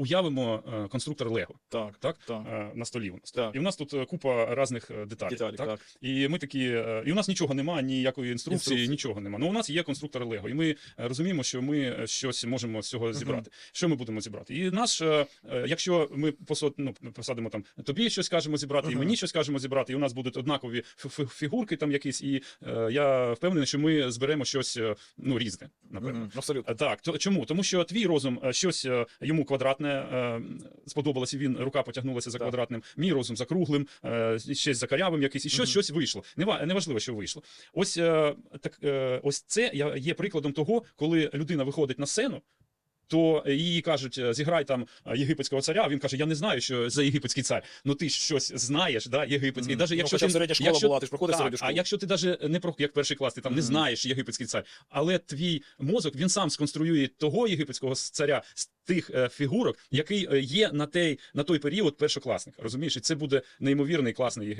уявимо е, конструктор Лего. Так, Так? так. е, На столі у нас. Так. І у нас тут е, купа різних деталей. Деталі, так? так. І ми такі, і у нас нічого немає, ніякої інструкції, Інструкції. нічого немає. Ну у нас є конструктор Лего, і ми розуміємо, що ми щось можемо з цього зібрати. Що ми будемо зібрати? І наш, якщо ми посад, ну, посадимо там, тобі щось кажемо зібрати, і мені щось кажемо зібрати, і у нас будуть однакові фігурки там якісь, і я впевнений, що ми зберемо щось ну різне, напевно. Абсолютно. Так, чому? Тому що твій розум щось йому квадратне е, сподобалося, він рука потягнулася за Так. квадратним, мій розум за круглим, е, щось за карявим якийсь, і щось, Мгм. щось вийшло. Нева- Неважливо, що вийшло. Ось е, так, е, ось це є прикладом того, коли людина виходить на сцену. То їй кажуть, е, зіграй там е, єгипетського царя. Він каже: Я не знаю, що за єгипетський цар. Ну ти щось знаєш, да, єгипетський. Мгм. Даже Ну, якщо хоча ти, середня школа якщо, була, ти ж проходив так, середню а якщо ти даже не про як перший клас, ти там не знаєш єгипетський цар, але твій мозок він сам сконструює того єгипетського царя з тих е, фігурок, який е, є на той, на той період першокласника. Розумієш, і це буде неймовірний класний